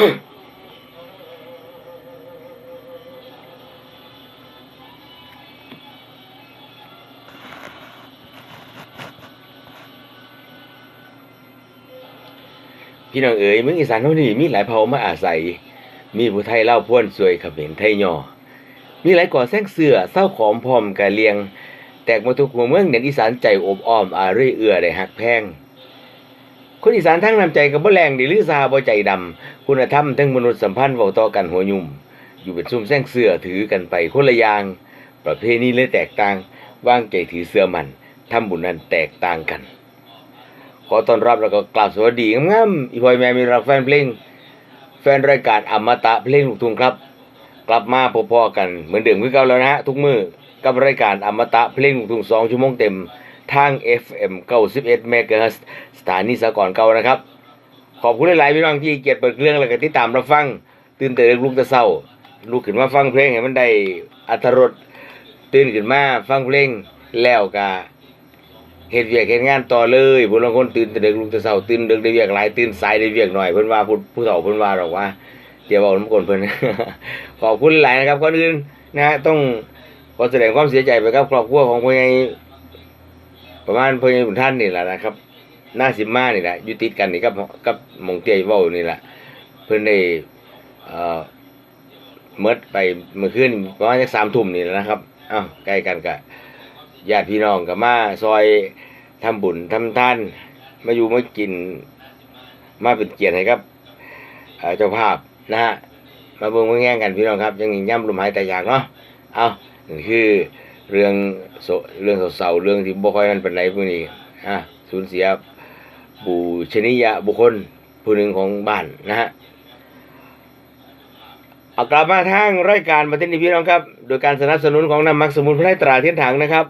พี่น้องเอ๋ยเมืองอีสานเท่านี้มีหลายเผ่ามาอาศัย มีผู้ไทยเล่าพ่วนสวยขเขมนไทยย่อมีหลายก่อแซงเสือเศร้าขอมพอมกะเลียง แตกมาทุกหัวเมืองเนียนอีสานใจอบอ้อมอารีเอื่อได้หักแพง คนอีสานทั้งน้ำใจกับบ่แรงดีหรือซาบ่ใจดำคุณธรรมทั้งมนุษยสัมพันธ์เว้าต่อกันหัวยุ่ม อยู่เป็นซุ่มแซงเสือถือกันไปคนละอย่าง ประเพณีเลยแตกต่างวางใจถือเสื้อมันทำบุญนั้นแตกต่างกัน ขอต้อนรับแล้วก็กราบสวัสดีงามๆอีพอยแม่มีรักแฟนเพลงแฟนรายการอมตะเพลงลูกทุ่งครับ กลับมาพอๆกันเหมือนเดิมคือเก่าแล้วนะฮะทุกมือกับรายการอมตะเพลงลูกทุ่ง2ชั่วโมงเต็มทาง FM 91 MHz ส ถานีสากลเก่านะครับ ขอบคุณหลายๆพี่น้องที่เกียรติเปิดเครื่องแล้วก็ติดตามรับฟัง ตื่นแต่ลุกต่เศร้าลุกขึ้นมาฟังเพลงให้มันได้อรรถรสตื่นขึ้นมาฟังเพลงแล้วก็เฮ็ดเวียกเฮ็ดงานต่อเลยผู้ลางคนตื่นแต่ดึกลุกแต่เศร้าตื่นเดึกได้เวียกหลายตื่นสายได้เวียกหน่อยเพิ่นว่าผู้ผู้เฒ่าเพิ่นว่าหรอกว่าเดี๋ยวบอกน้ำกลนเพิ่นขอบคุณหลายนะครับก่อนอื่นนะฮะต้องขอแสดงความเสียใจไปกับครอบครัวของพ่อใหญ่ประมาณพ่อใหญ่บุญท่านนี่แหละนะครับ หน้าสิมานี่แหละอยู่ติดกันนี่กับกับมงเตียเว้านี่แหละเพิ่นได้เอ่อเมดไปเมื่อคืนประมาณสักสามทุ่มนี่แหละนะครับอ้าวใกล้กันกับญาติพี่น้องกับมาซอยทำบุญทำทาน มาอยู่มากิน มาเป็นเกียรติให้ครับเจ้าภาพนะฮะมาเบิ่งมาแง่งกันพี่น้องครับ ยังย่ำลมหายใจอยากเนาะเอานี่คือเรื่องโศเรื่องเศร้าเรื่องที่บ่ค่อยนั่นเป็นไรพวกนี้อะสูญเสีย บูชนียบุคคลผู้หนึ่งของบ้านนะฮะเอากลับมาทางรายการประเทศนี้พี่น้องครับ โดยการสนับสนุนของน้ำมักสมุนไพรตราเทียนถังนะครับ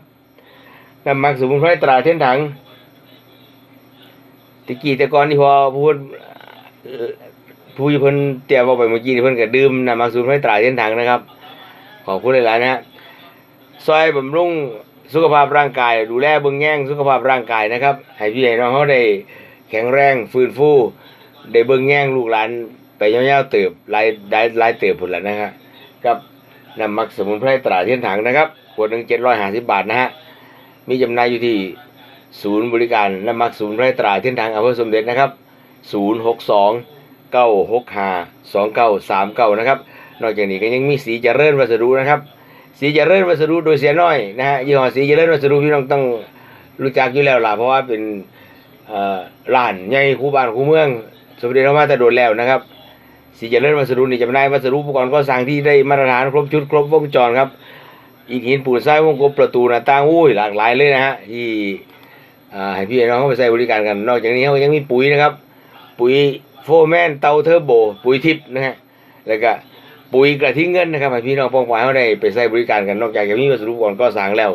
น้ำมักสมุนไพรตราเทียนถังตะกี้แต่ก่อนที่พอพูดผู้ที่เพิ่นเตรียมเอาไปเมื่อกี้นี่เพิ่นก็ดื่มน้ำมักสมุนไพรตราเทียนถังนะครับ ขอบคุณหลายๆนะฮะซอยบำรุงสุขภาพร่างกาย ดูแลเบิ่งแย่งสุขภาพร่างกายนะครับให้พี่ให้น้องเขาได้ แข็งแรงฟื้นฟูได้เบิ่งแย่งลูกหลานไปยาวๆเติบหลายหลายหลายเติบพุ่นแล้วนะฮะกับน้ำมักสมุนไพรตราเทียนถังนะครับขวดหนึ่งเจ็ดร้อยห้าสิบบาทนะฮะมีจำหน่ายอยู่ที่ศูนย์บริการน้ำมักสมุนไพรตราเทียนถังอำเภอสมเด็จนะครับศูนย์หกสองเก้าหกห้าสองเก้าสามเก้านะครับนอกจากนี้ก็ยังมีสีเจริญวัสดุนะครับสีเจริญวัสดุโดยเสียน้อยนะฮะยี่ห้อสีเจริญวัสดุพี่น้องต้องรู้จักอยู่แล้วล่ะเพราะว่าเป็น ร้านใหญ่คู่บ้านคู่เมือง สมเด็จพระมาตรโดนแล้วนะครับสีเจริญวัสดุนี่จำหน่ายวัสดุอุปกรณ์ก่อสร้างที่ได้มาตรฐานครบชุดครบวงจรครับอิฐหินปูนทรายวงกบประตูหน้าต่างอุ้ยหลากหลายเลยนะฮะที่อ่าให้พี่น้องเข้าไปใช้บริการกัน นอกจากนี้เขายังมีปุ๋ยนะครับ ปุ๋ยโฟแมนเตาเทอร์โบ ปุ๋ยทิพนะฮะแล้วก็ปุ๋ยกระทิงเงินนะครับให้พี่น้องป้องปายเขาได้ไปใช้บริการกันนอกจากจะมีวัสดุก่อนก็สร้างแล้ว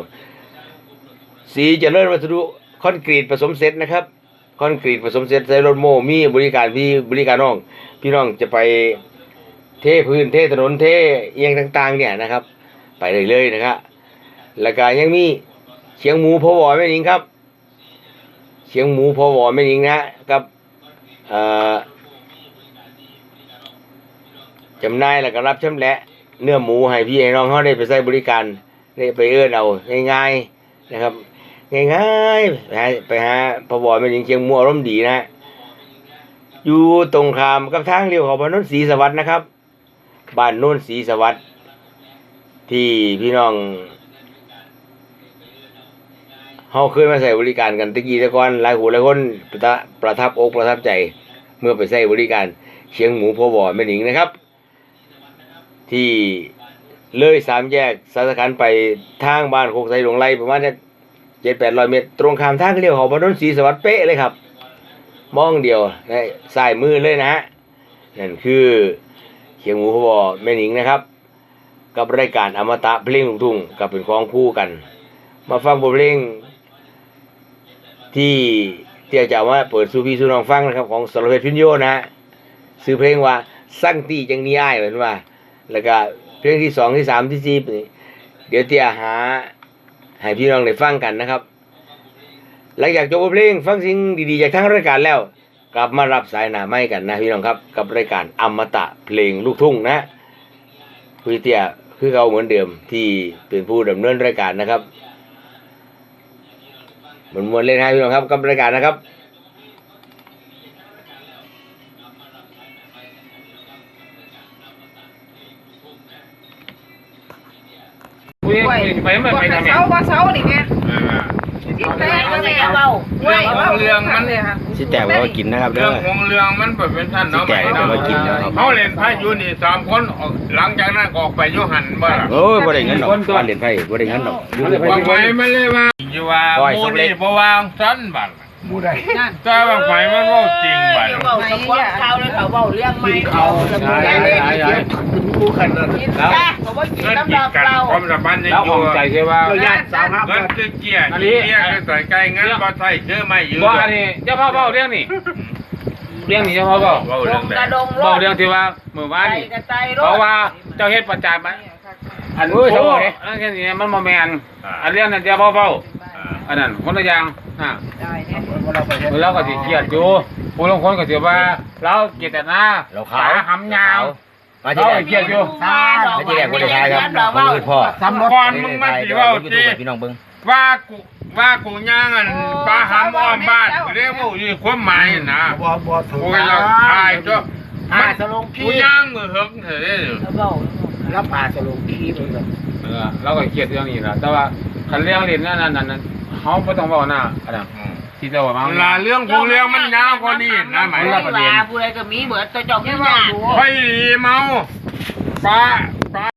สีเจริญวัสดุคอนกรีตผสมเสร็จนะครับ คอนกรีตผสมเสร็จใช้รถโม่มีบริการพี่บริการน้อง พี่น้องจะไปเทพื้นเทถนนเทเอียงต่าง ๆ เนี่ยนะครับ ไปได้เลยนะครับแล้วก็ยังมีเชียงหมูพอวอแม่นิงครับ เชียงหมูพอวอแม่นิงนะกับจำนายแล้วก็รับชำแหละ เนื้อหมูให้พี่ให้น้องเขาได้ไปใช้บริการได้ไปเอื้อนเอาง่ายๆนะครับ ง่ายๆไปหาไปหาพอบอยเป็นยิงเชียงมัวร่มดีนะฮะอยู่ตรงขามกับทางเลี้ยวของบ้านโนนศรีสวัสดิ์นะครับ บ้านโน้นศรีสวัสดิ์ที่พี่น้องเขาเคยมาใส่บริการกันตะกี้ตะกอนหลายหูหลายคนประทับประทับอกประทับใจ เมื่อไปใช้บริการเชียงหมูพอบอยแม่หนิงนะครับ ที่เลยสามแยกสารคันไปทางบ้านโคกไซหลงไล่ประมาณ เจ็ดแปดร้อยเมตร ตรงข้ามทางเลี้ยวของบนนนศรีสวัสดิ์เป๊ะเลยครับ มองเดียวในสายมือเลยนะนั่นคือเขียงหมูพบอแม่หนิงนะครับ กับรายการอมตะเพลงลูกทุ่งกับเป็นของคู่กัน มาฟังบทเพลงที่เตี่ยจะเอามาเปิดสู่พี่สู่น้องฟังนะครับ ของสรเพชรพิญโยนะฮะซื้อเพลงว่าสั่งตีจังนี้อ้ายเหมือนว่า แล้วก็เพลงที่สองที่สามที่สี่นี่เดี๋ยวเตียหา ให้พี่น้องได้ฟังกันนะครับ หลังจากจบเพลงฟังสิ่งดีๆจากทั้งรายการแล้ว กลับมารับสายหนาไม่กันนะพี่น้องครับกับรายการอมตะเพลงลูกทุ่งนะคุยเตียคือเขาเหมือนเดิมที่เป็นผู้ดำเนินรายการนะครับเหมือนมวนเล่นให้พี่น้องครับกับรายการนะครับ คุยไปไม่ไปทำไงเสาว่าเสานี่แม่ที่แตกก็แม่เบาเว้ยเรื่องมันเลยค่ะสิแตกไว้ว่ากินนะครับเรื่เด้องอของเรื่องมันแบบเป็นท่านสิเนาะแตกไว้ว่ากินนะครับเขาเล่นไพ่อยู่นี่สามคนออกหลังจากนั้นก็ออกไปอยุหันบ่ล่ะโอ้ยบ่ได้เงินดอกบ้านเล่นไพ่บ่ได้เงินดอกอยู่ในไพ่บางไฟไม่เลยว่าอยู่ว่าปล่อยหสมูมเล็นี่กบ่วางสั้นบัดนั่นแต่บางไฟมันเว่าจริงบัดเบาสปอร์ ตเขาเลยเขาเบาเรื่องไม่เขาใช่ใช่ใช่จ้าเขาว่ากินเงินน้ำกิดนอกกันเราความสัมพันธ์ยังแล้วอขยู่องใจใช่ว่าญาติสาวครับเงินคือเกียร์อันนี้ เกียร์คือต่อยไก่เงินบ่ใส่เชื่อไม่ยืดว่าอันนี้เจ้าพ่อเบ้าเรื่องนี่เรื่องนี้เจ้าพ่อเบ้าเว้าเรื่องใดกระดงรเบ้าถเรื่องที่ว่าเมื่อวานใจนี่กระใจรเพราะถว่าเจ้าเฮ็ดประจานไหมอันโอ้ยโอ้เจ้าพ่อเนี่ยอันนี้มันบ่แม่นอันเรื่องนั้นเจ้าพ่อเบ้าอ่าอันนั้นคนละอย่างอ่าได้เนี่ยเราก็สิเครียดอยู่ ผู้ลางคนก็สิว่าเราเจตนาเราขาวตหำยาว มาที่แรกเครียดอยู่มาที่แรกบ่ได้ทายครับผมคือพ่อสำคัญมึงมาสิเว่ายูสิทูบให้พี่น้องเบิ่งว่ากูว่ากูย่างอันปลาหำอ้อมบ้านเรียกว่าอยู่ความหมายนะบ่บ่ถูกกูก็จะตายจ้ะอ่ามันสลงกูขี้ย่างมือเฮิกเถอะเบาแล้วป่าสลงขี้เหมือนกันเออเราก็เครียดเรื่องนี้ล่ะแต่ว่าคันเรื่องเล่นนั่นนั่นนั่นเฮาบ่ต้องเว้าหน้าอันนั้น ที่เจ้าว่ามา เวลาเรื่องของเรื่องมันยาวกว่านี้นะหมายผู้ถึงใดผู้ใดก็มีเบิดตัวจอกที่ยากไฟเมาปลาปลา